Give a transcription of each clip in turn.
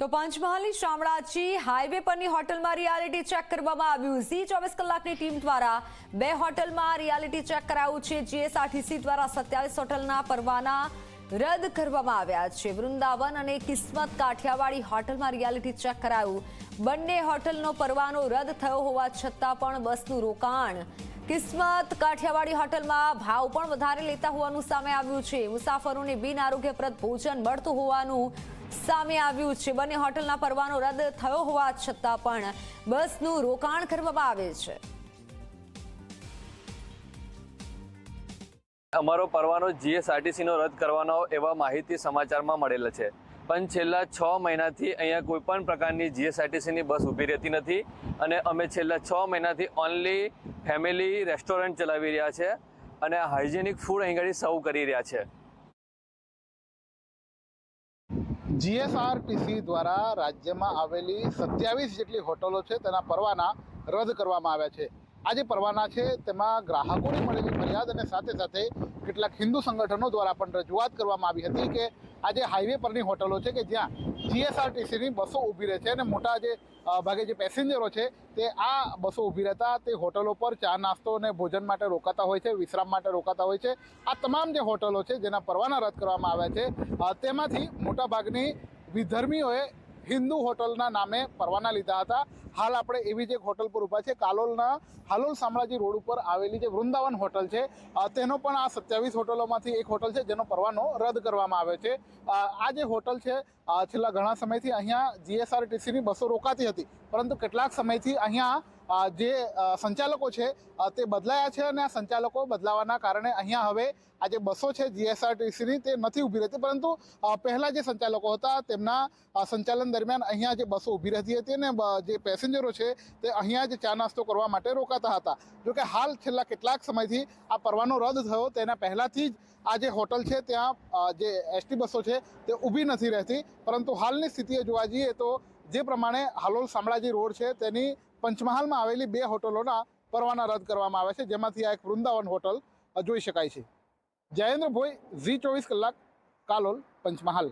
તો પંચમહાલની શામળાજી હાઈવે પરની હોટલમાં રિયાલિટી ચેક કરવામાં આવ્યું. ઝી ચોવીસ કલાકની ટીમ દ્વારા બે હોટલમાં રિયાલિટી ચેક કરાયું છે. જીએસઆરટીસી દ્વારા સત્યાવીસ હોટલના પરવાના રદ કરવામાં આવ્યા છે. વૃંદાવન અને કિસ્મત કાઠિયાવાડી હોટલમાં રિયાલિટી ચેક કરાયું. બંને હોટલનો પરવાનો રદ થયો હોવા છતાં પણ બસનું રોકાણ. કિસ્મત કાઠિયાવાડી હોટલમાં ભાવ પણ વધારે લેતા હોવાનું સામે આવ્યું છે. મુસાફરોને બિન આરોગ્યપ્રદ ભોજન મળતું હોવાનું સામે આવ્યું છે. બંને હોટલના પરવાનો રદ થયો હોવા છતાં પણ બસનું રોકાણ કરવામાં આવે છે. અમારો પરવાનો જીએસઆરટીસીનો રદ કરવાનો એવા માહિતી સમાચારમાં મળેલા છે. પણ છેલ્લા છ મહિનાથી અહીંયા કોઈ પણ પ્રકારની જીએસઆરટીસીની બસ ઊભી રહેતી નથી અને અમે છેલ્લા છ મહિનાથી ઓનલી ફેમિલી રેસ્ટોરન્ટ ચલાવી રહ્યા છે અને હાઇજેનિક ફૂડ અહીં આગળ સર્વ કરી રહ્યા છે. જીએસઆરટીસી દ્વારા રાજ્યમાં આવેલી સત્યાવીસ જેટલી હોટલો છે તેના પરવાના રદ કરવામાં આવ્યા છે. આ જે પરવાના છે, તેમાં ગ્રાહકોની મળેલી ફરિયાદ અને સાથે સાથે કેટલાક હિન્દુ સંગઠનો દ્વારા પણ રજૂઆત કરવામાં આવી હતી કે આ જે હાઈવે પરની હોટલો છે કે જ્યાં જીએસઆરટીસીની બસો ઊભી રહે છે અને મોટા જે ભાગે જે પેસેન્જરો છે, તે આ બસો ઊભી રહેતા તે હોટલો પર ચા નાસ્તો અને ભોજન માટે રોકાતા હોય છે, વિશ્રામ માટે રોકાતા હોય છે. આ તમામ જે હોટલો છે, જેના પરવાના રદ કરવામાં આવ્યા છે તેમાંથી મોટાભાગની વિધર્મીઓએ હિન્દુ હોટલના નામે પરવાના લીધા હતા. હાલ આપણે એવી જ એક હોટલ પર ઊભા છે કાલોલના હાલોલ શામળાજી રોડ ઉપર આવેલી જે વૃંદાવન હોટલ છે તેનો પણ આ સત્યાવીસ હોટલોમાંથી એક હોટલ છે, જેનો પરવાનો રદ કરવામાં આવ્યો છે. આ જે હોટલ છે છેલ્લા ઘણા સમયથી અહીંયા જીએસઆરટીસીની બસો રોકાતી હતી. પરંતુ કેટલાક સમયથી અહીંયા જે સંચાલકો છે તે બદલાયા છે અને આ સંચાલકો બદલાવાના કારણે અહીંયા હવે આ જે બસો છે જીએસઆરટીસીની તે નથી ઊભી રહેતી. પરંતુ પહેલાં જે સંચાલકો હતા તેમના સંચાલન દરમિયાન અહીંયા જે બસો ઊભી રહેતી હતી અને જે પેસેન્જરો છે તે અહીંયા જ ચા નાસ્તો કરવા માટે રોકાતા હતા. જોકે હાલ છેલ્લા કેટલાક સમયથી આ પરવાનો રદ થયો. તેના પહેલાંથી જ આ જે હોટલ છે ત્યાં જે એસટી બસો છે તે ઊભી નથી રહેતી. પરંતુ હાલની સ્થિતિએ જોવા જઈએ તો જે પ્રમાણે હાલોલ શામળાજી રોડ છે તેની પંચમહાલમાં આવેલી બે હોટલોના પરવાના રદ કરવામાં આવે છે. જેમાંથી આ એક વૃંદાવન હોટલ જોઈ શકાય છે. જયેન્દ્ર ભોઈ ઝી ચોવીસ કલાક, કાલોલ, પંચમહાલ.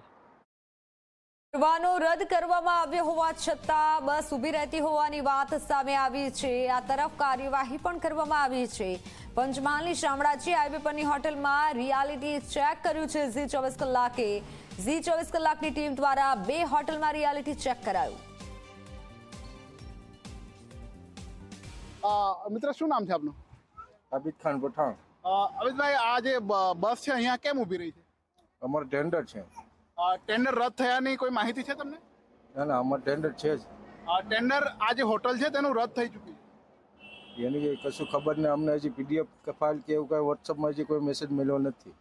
પરવાનો રદ કરવામાં આવ્યો હોવા છતાં બસ ઊભી રહેતી હોવાની વાત સામે આવી છે. આ તરફ કાર્યવાહી પણ કરવામાં આવી છે. પંચમહાલની શામળાજી હાઈવે પરની હોટલમાં રિયાલિટી ચેક કર્યું છે ઝી ચોવીસ કલાકે. ઝી ચોવીસ કલાકની ટીમ દ્વારા બે હોટલમાં રિયાલિટી ચેક કરાયું. મિત્ર શું નામ છે આપનું? આબિદ ખાન પઠાણ અ, અમિતભાઈ આ જે બ- બસ છે અહીંયા કેમ ઊભી રહી છે? અમારો ટેન્ડર છે. અ, ટેન્ડર રદ થયાની કોઈ માહિતી છે તમને? ના ના અમારો ટેન્ડર છે જ. અ, ટેન્ડર આ જે હોટલ છે તેનું રદ થઈ ચૂક્યું છે. એની કઈ કશું ખબર નહીં અમને હજી પીડીએફ કે ફાઇલ કે એવું કાંઈ વોટ્સઅપમાં હજી કોઈ મેસેજ મળ્યો નથી.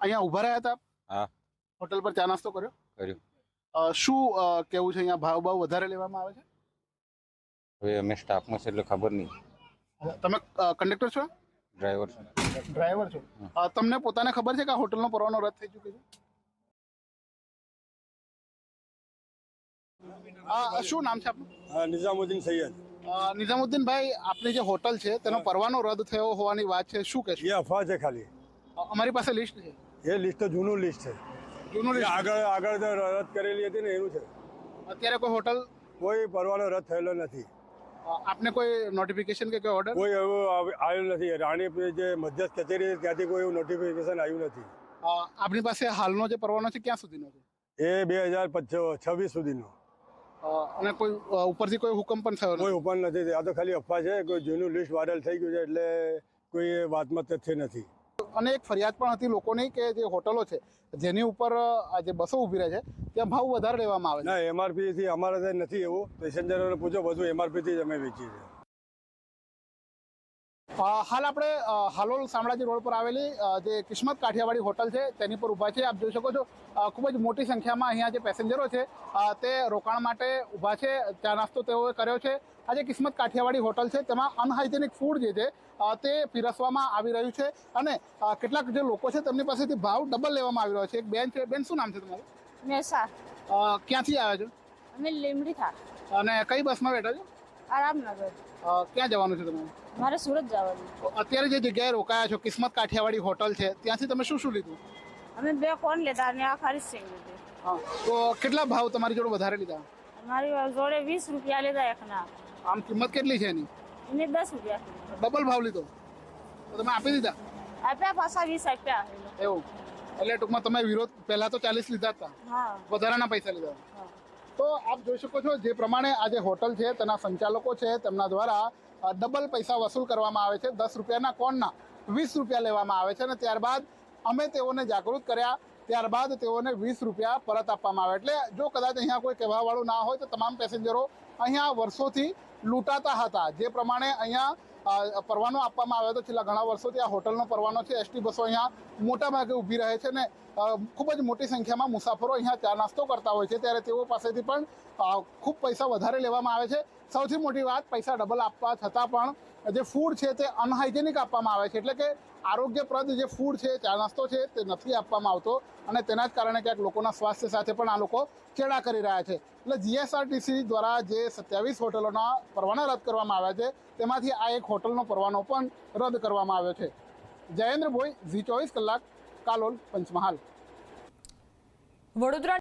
અહીંયા ઊભા રહ્યા હતા હા. હોટલ પર ચા નાસ્તો કર્યો? કર્યો. શું કેવું છે અહીંયા ભાવ ભાવ વધારે લેવામાં આવે છે? હવે અમે સ્ટાફમાં છે એટલે ખબર નહીં. તમે કંડક્ટર છો? ડ્રાઈવર છો. ડ્રાઈવર છો. તમને પોતાને ખબર છે કે આ હોટલનો પરવાનો રદ થઈ ચૂક્યો છે? શું નામ છે આપનું? નિઝામુદ્દીન સૈયદ. નિઝામુદ્દીન ભાઈ આપની જે હોટલ છે તેનો પરવાનો રદ થયો હોવાની વાત છે શું કહેશો? એ અફવા છે ખાલી. અમારી પાસે લિસ્ટ છે. એ લિસ્ટ તો જૂનું લિસ્ટ છે. જૂનું લિસ્ટ આગળ આગળ રદ કરેલી હતી ને એનું છે. અત્યારે કોઈ હોટલ? કોઈ પરવાનો રદ થયેલો નથી. આપને કોઈ નોટિફિકેશન કે કોઈ ઓર્ડર કોઈ એવું આવ- આવ્યું નથી. રાણી જે મધ્યસ્થ કચેરી ત્યાંથી કોઈ એવું નોટિફિકેશન આવ્યું નથી. આપની પાસે હાલનો જે પરવાનો છે ક્યાં સુધીનો છે? એ બે હજાર છવ્વીસ સુધીનો. અને કોઈ ઉપરથી કોઈ હુકમ પણ થયો કોઈ હુકમ નથી. આ તો ખાલી અફવા છે કોઈ જૂનું લિસ્ટ વાયરલ થઈ ગયું છે એટલે કોઈ વાતમાં તથ્ય નથી. અને એક ફરિયાદ પણ હતી લોકોની કે જે હોટલો છે, જેની ઉપર જે બસો ઊભી રહે છે, ત્યાં ભાવ વધારે લેવામાં આવે છે. ના એમઆરપી થી અમારે નથી એવું. પેસેન્જરોને પૂછો, બધું એમઆરપી થી જ અમે વેચીએ છીએ. હાલ આપણે હાલોલ શામળાજી રોડ પર આવેલી જે કિસ્મત કાઠિયાવાડી હોટલ છે તેની પર ઊભા છે. આપ જોઈ શકો છો ખૂબ જ મોટી સંખ્યામાં અહીંયા જે પેસેન્જરો છે તે રોકાણ માટે ઊભા છે. ચા નાસ્તો તેઓએ કર્યો છે. આ જે કિસ્મત કાઠિયાવાડી હોટલ છે તેમાં અનહાઇજેનિક ફૂડ જે છે તે પીરસવામાં આવી રહ્યું છે અને કેટલાક જે લોકો છે તેમની પાસેથી ભાવ ડબલ લેવામાં આવી રહ્યો છે. એક બેન છે બેન શું નામ છે તમારું? મેસા ક્યાંથી આવ્યા છો? અમે લીમડી થા અને કઈ બસમાં બેઠા છો? આરામનગર. ક્યાં જવાનું છે તમારે? મારે સુરત જવાનું અત્યારે જે જગ્યાએ રોકાયા છો કિસ્મત કાઠિયાવાડી હોટલ છે ત્યાંથી તમે શું શું લીધું? અમે બે કોણ લેતા અને આ ખારી સિંગ લીધી. હા. તો કેટલા ભાવ તમારી જોડે વધારે લીધા? મારી જોડે વીસ રૂપિયા લીધા એકના. આમ કિંમત કેટલી છે એની? એને દસ રૂપિયા ડબલ ભાવ લીધો. તો તમે આપી દીધા? આપ્યા પાછા વીસ આપ્યા. એવું. એટલે ટૂંકમાં તમે વિરોધ પહેલા તો ચાલીસ લીધા હતા. હા. વધારાના પૈસા લીધા. તો આપ જોઈ શકો છો જે પ્રમાણે આ જે હોટલ છે, તેના સંચાલકો છે, તેમના દ્વારા ડબલ પૈસા વસૂલ કરવામાં આવે છે. દસ રૂપિયાના કોણના વીસ રૂપિયા લેવામાં આવે છે અને ત્યારબાદ અમે તેઓને જાગૃત કર્યા. ત્યારબાદ તેઓને વીસ રૂપિયા પરત આપવામાં આવે. એટલે જો કદાચ અહીંયા કોઈ કહેવાવાળું ના હોય તો તમામ પેસેન્જરો અહીંયા વર્ષોથી લૂંટાતા હતા. જે પ્રમાણે અહીંયા પરવાનો આપવામાં આવ્યો હતો. છેલ્લા ઘણા વર્ષોથી આ હોટલનો પરવાનો છે. એસટી બસો અહીંયા મોટા ભાગે ઊભી રહે છે ને ખૂબ જ મોટી સંખ્યામાં મુસાફરો અહીંયા ચા નાસ્તો કરતા હોય છે. ત્યારે તેઓ પાસેથી પણ ખૂબ પૈસા વધારે લેવામાં આવે છે. સૌથી મોટી વાત, પૈસા ડબલ આપવા છતાં પણ જે ફૂડ છે તે અનહાઇજેનિક આપવામાં આવે છે. એટલે કે આરોગ્યપ્રદ જે ફૂડ છે, ચા નાસ્તો છે, તે નથી આપવામાં આવતો. અને તેના જ કારણે ક્યાંક લોકોના સ્વાસ્થ્ય સાથે પણ આ લોકો ચેડા કરી રહ્યા છે. એટલે જીએસઆરટીસી દ્વારા જે સત્યાવીસ હોટલોના પરવાના રદ કરવામાં આવ્યા છે, તેમાંથી આ એક હોટલનો પરવાનો પણ રદ કરવામાં આવ્યો છે. જયેન્દ્ર ભોઈ ઝી ચોવીસ કલાક, કાલોલ, પંચમહાલ. વડોદરા